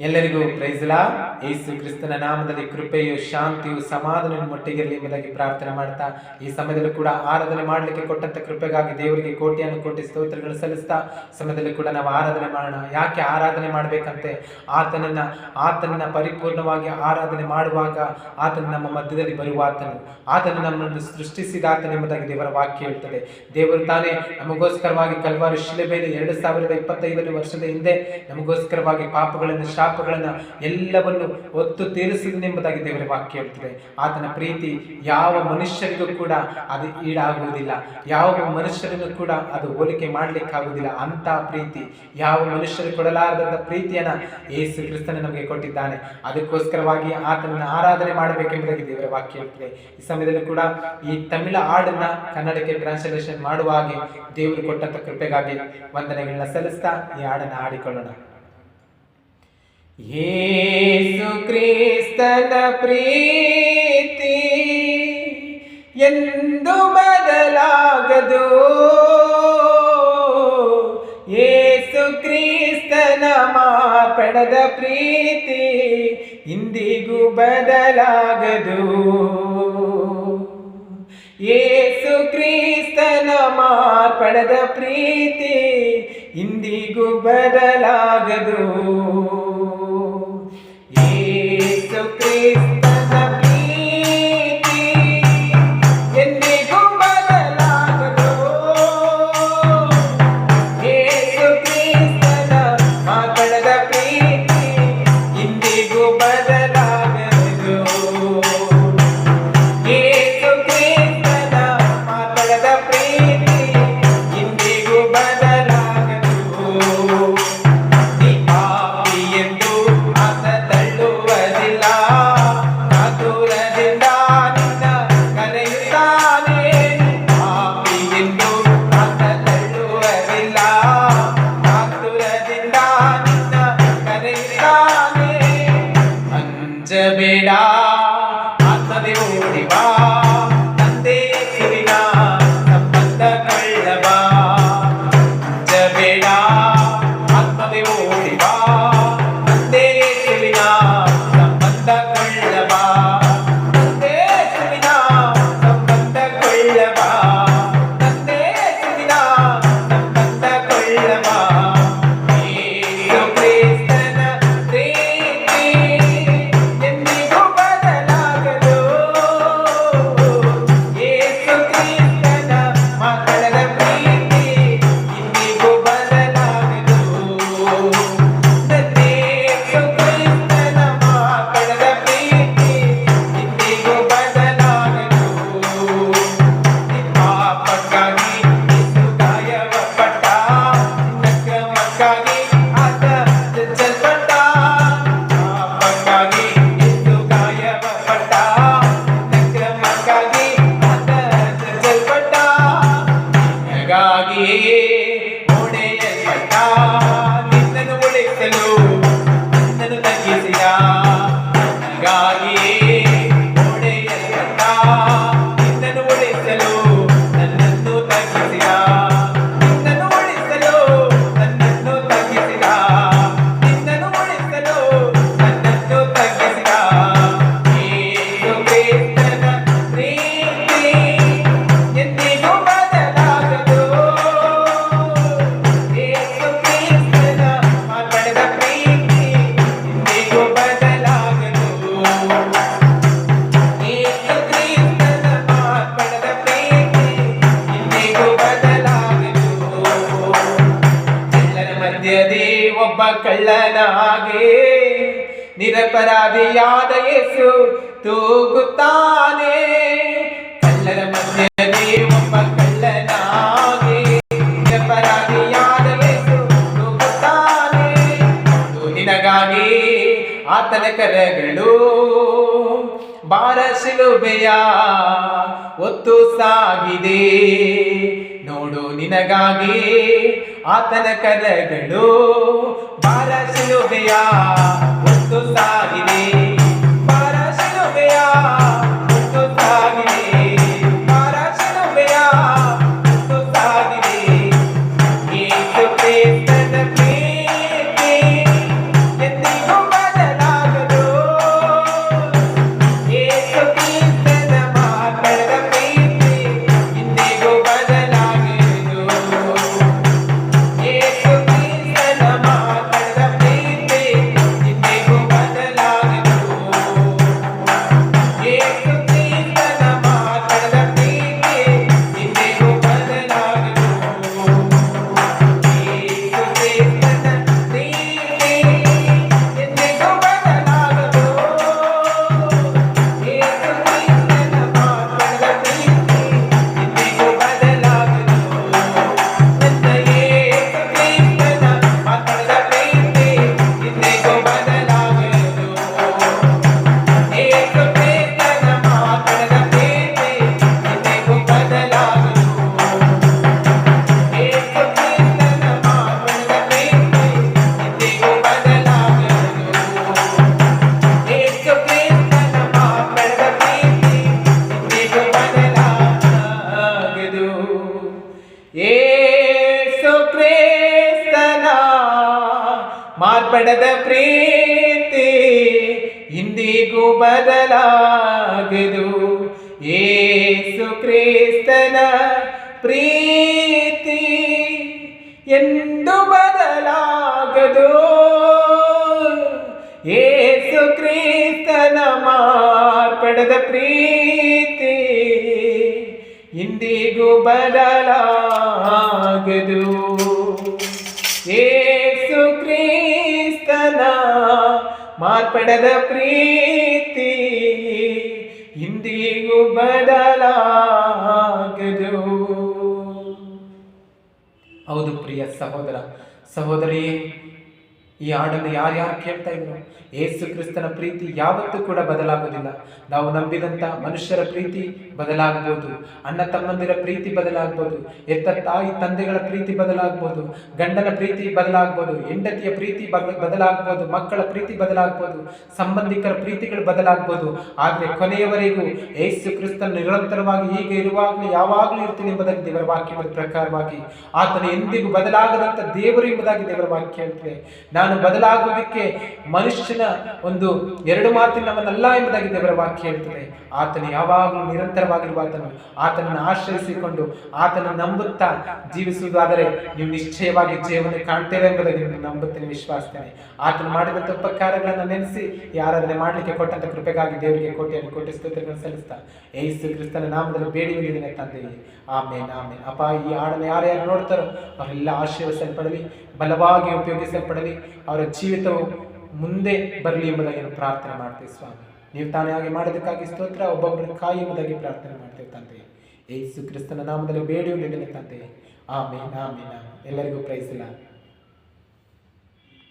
ಎಲ್ಲರಿಗೂ ಪ್ರೈಸ್ಲಾ ಯೇಸು ಕ್ರಿಸ್ತನ ನಾಮದಲ್ಲಿ ಕೃಪೆಯು, ಶಾಂತಿಯು ಸಮಾಧಾನ ಮೊಟ್ಟಿಗಿರಲಿ ಎಂಬುದಾಗಿ ಪ್ರಾರ್ಥನೆ ಮಾಡ್ತಾ, ಈ ಸಮಯದಲ್ಲಿ ಕೂಡ ಆರಾಧನೆ ಮಾಡಲಿಕ್ಕೆ ಕೊಟ್ಟಂತ ಕೃಪೆಗಾಗಿ ದೇವರಿಗೆ ಕೋಟಿಯನ್ನು ಕೋಟಿ ಸ್ತೋತ್ರಗಳು ಸಲ್ಲಿಸ್ತಾ, ಸಮಯದಲ್ಲಿ ಕೂಡ ನಾವು ಆರಾಧನೆ ಮಾಡೋಣ. ಯಾಕೆ ಆರಾಧನೆ ಮಾಡಬೇಕಂತೆ? ಆತನನ್ನ ಆತನನ್ನ ಪರಿಪೂರ್ಣವಾಗಿ ಆರಾಧನೆ ಮಾಡುವಾಗ ಆತನು ನಮ್ಮ ಮಧ್ಯದಲ್ಲಿ ಬರುವ ಆತನು ಆತನು ನಮ್ಮನ್ನು ಸೃಷ್ಟಿಸಿದ ಆತನು ಎಂಬುದಾಗಿ ದೇವರ ವಾಕ್ಯ ಹೇಳ್ತದೆ. ದೇವರು ತಾನೇ ನಮಗೋಸ್ಕರವಾಗಿ ಕಲ್ವಾರು ಶಿಲೆಬೇಲಿ ಎರಡು ಸಾವಿರದ ಇಪ್ಪತ್ತೈದನೇ ವರ್ಷದ ಹಿಂದೆ ನಮಗೋಸ್ಕರವಾಗಿ ಪಾಪಗಳನ್ನು ಶಾಪಗಳನ್ನು ಎಲ್ಲವನ್ನು ಒತ್ತು ತೀರಿಸಿದನೆಂಬುದಾಗಿ ದೇವರ ವಾಕ್ಯ ಹೇಳ್ತದೆ ಆತನ ಪ್ರೀತಿ ಯಾವ ಮನುಷ್ಯರಿಗೂ ಕೂಡ ಅದು ಈಡಾಗುವುದಿಲ್ಲ. ಯಾವ ಮನುಷ್ಯರಿಗೂ ಕೂಡ ಅದು ಹೋಲಿಕೆ ಮಾಡಲಿಕ್ಕಾಗುವುದಿಲ್ಲ. ಅಂತ ಪ್ರೀತಿ, ಯಾವ ಮನುಷ್ಯರು ಕೊಡಲಾರದಂಥ ಪ್ರೀತಿಯನ್ನು ಯೇಸು ಕ್ರಿಸ್ತನ ನಮಗೆ ಕೊಟ್ಟಿದ್ದಾನೆ. ಅದಕ್ಕೋಸ್ಕರವಾಗಿ ಆತನನ್ನು ಆರಾಧನೆ ಮಾಡಬೇಕೆಂಬುದಾಗಿ ದೇವರ ವಾಕ್ಯ ಹೇಳ್ತದೆ ಈ ಸಮಯದಲ್ಲಿ ಕೂಡ ಈ ತಮಿಳ ಹಾಡನ್ನ ಕನ್ನಡಕ್ಕೆ ಟ್ರಾನ್ಸ್ಲೇಷನ್ ಮಾಡುವ ಹಾಗೆ ದೇವರು ಕೊಟ್ಟಂತ ಕೃಪೆಗಾಗಿ ವಂದನೆಗಳನ್ನ ಸಲ್ಲಿಸ್ತಾ ಈ ಹಾಡನ್ನು ಹಾಡಿಕೊಳ್ಳೋಣ. ಯೇಸು ಕ್ರಿಸ್ತನ ಪ್ರೀತಿ ಎಂದು ಬದಲಾಗದು. ಯೇಸು ಕ್ರಿಸ್ತನ ಮಾರ್ಪಡದ ಪ್ರೀತಿ ಇಂದಿಗೂ ಬದಲಾಗದು. ಯೇಸು ಕ್ರಿಸ್ತನ ಮಾರ್ಪಡದ ಪ್ರೀತಿ ಇಂದಿಗೂ ಬದಲಾಗದು. ಯೇಸು 야. ನಿರಪರಾಧಿಯಾದ ಯೇಸು ತೂಗುತ್ತಾನೆ. ಕಳ್ಳರ ಮಧ್ಯದಲ್ಲಿ ಒಬ್ಬ ಕಳ್ಳನ ಹಾಗೆ ನಿರಪರಾಧಿಯಾದ ಯೇಸು ತೂಗುತ್ತಾನೆ. ನಿನಗಾಗಿ ಆತನ ಕರಗಳು. ಬಾರ ಶಿಲುಬೆಯ ಒತ್ತು ಸಾಗಿದೆ. ನೋಡು ನಿನಗಾಗಿ ಆತನ ಕರಗಳು. ಬಾರ ಶಿಲುಬೆಯ ಒತ್ತು ಸಾಗಿದೆ ಮಾರ್ಪಡದ ಪ್ರೀತಿ ಇಂದಿಗೂ ಬದಲಾಗದು. ಏಸು ಕ್ರಿಸ್ತನ ಪ್ರೀತಿ ಎಂದು ಬದಲಾಗದು. ಏಸು ಕ್ರಿಸ್ತನ ಮಾರ್ಪಡದ ಪ್ರೀತಿ ಇಂದಿಗೂ ಬದಲಾಗದು. ಏಸು ಮಾರ್ಪಡದ ಪ್ರೀತಿ ಇಂದಿಗೂ ಬದಲಾಗದು. ಹೌದು ಪ್ರಿಯ ಸಹೋದರ ಸಹೋದರಿಯೇ ಈ ಹಾಡನ್ನು ಯಾರ್ಯಾರು ಕೇಳ್ತಾ ಇದ್ರು? ಏಸು ಕ್ರಿಸ್ತನ ಪ್ರೀತಿ ಯಾವತ್ತೂ ಕೂಡ ಬದಲಾಗುವುದಿಲ್ಲ. ನಾವು ನಂಬಿದಂತ ಮನುಷ್ಯರ ಪ್ರೀತಿ ಬದಲಾಗಬಹುದು. ಅಣ್ಣ ತಮ್ಮಂದಿರ ಪ್ರೀತಿ ಬದಲಾಗ್ಬೋದು ಎತ್ತ ತಾಯಿ ತಂದೆಗಳ ಪ್ರೀತಿ ಬದಲಾಗ್ಬೋದು ಗಂಡನ ಪ್ರೀತಿ ಬದಲಾಗ್ಬೋದು ಹೆಂಡತಿಯ ಪ್ರೀತಿ ಬದಲಾಗ್ಬೋದು ಮಕ್ಕಳ ಪ್ರೀತಿ ಬದಲಾಗ್ಬೋದು ಸಂಬಂಧಿಕರ ಪ್ರೀತಿಗಳು ಬದಲಾಗ್ಬೋದು ಆದರೆ ಕೊನೆಯವರೆಗೂ ಏಸು ಕ್ರಿಸ್ತನ ನಿರಂತರವಾಗಿ ಹೀಗೆ ಇರುವಾಗಲೂ ಯಾವಾಗಲೂ ಇರ್ತೀನಿ ಎಂಬುದಾಗಿ ದೇವರ ವಾಕ್ಯದ ಪ್ರಕಾರವಾಗಿ ಆತನು ಎಂದಿಗೂ ಬದಲಾಗದಂತ ದೇವರು ಎಂಬುದಾಗಿ ದೇವರ ವಾಕ್ಯ ಹೇಳ್ತದೆ. ನಾನು ಬದಲಾಗುವುದಕ್ಕೆ ಮನುಷ್ಯನ ಒಂದು ಎರಡು ಮಾತಿನವನಲ್ಲ ಎಂಬುದಾಗಿ ದೇವರ ವಾಕ್ಯ ಹೇಳ್ತದೆ. ಆತನು ಯಾವಾಗಲೂ ನಿರಂತರವಾಗಿರುವ ಆತನು ಆತನನ್ನು ಆಶ್ರಯಿಸಿಕೊಂಡು ಆತನ ನಂಬುತ್ತಾ ಜೀವಿಸುವುದಾದರೆ ನೀವು ನಿಶ್ಚಯವಾಗಿ ಜೀವನ ಕಾಣ್ತೇವೆ ಎಂಬುದಾಗಿ ನಂಬುತ್ತೇನೆ ವಿಶ್ವಾಸ್ತೇನೆ ಆತನು ಮಾಡಿದಂಥ ಉಪಕಾರಗಳನ್ನು ನೆನೆಸಿ ಯಾರಾದರೆ ಮಾಡಲಿಕ್ಕೆ ಕೊಟ್ಟಂತ ಕೃಪೆಗಾಗಿ ದೇವರಿಗೆ ಕೋಟೆಯನ್ನು ಕೋಟಿ ಸ್ತೋತ್ರಗಳನ್ನು ಸಲ್ಲಿಸ್ತಾ ಏಸು ಕ್ರಿಸ್ತನ ನಾಮದಲ್ಲಿ ಬೇಡಿ ಬಂದಿದ್ದೇನೆ ತಂದೆಯೇ. ಆಮೇಲೆ ಆಮೇಲೆ ಅಪ್ಪ ಈ ಹಾಡನ್ನು ಯಾರ್ಯಾರು ನೋಡ್ತಾರೋ, ಅವರೆಲ್ಲ ಆಶೀರ್ವಿಸಲ್ಪಡಲಿ ಬಲವಾಗಿ ಉಪಯೋಗಿಸಲ್ಪಡಲಿ. ಅವರ ಜೀವಿತವು ಮುಂದೆ ಬರಲಿ ಎಂಬುದಾಗಿ ಪ್ರಾರ್ಥನೆ ಮಾಡ್ತೀವಿ ಸ್ವಾಮಿ. ನೀವು ತಾನೇ ಹಾಗೆ ಮಾಡೋದಕ್ಕಾಗಿ ಸ್ತೋತ್ರ, ಒಬ್ಬೊಬ್ಬರ ಕಾಯಿ ಎಂಬುದಾಗಿ ಪ್ರಾರ್ಥನೆ ಮಾಡ್ತೇವೆ ತಂದೆ. ಏಸು ಕ್ರಿಸ್ತನ ನಾಮದಲ್ಲಿ ಬೇಡಿ ನಿನ್ನೆ ತಂದೆ. ಆಮೇನ್ ಆಮೇನ್ ಎಲ್ಲರಿಗೂ ಪ್ರೈಸಿಲ್ಲ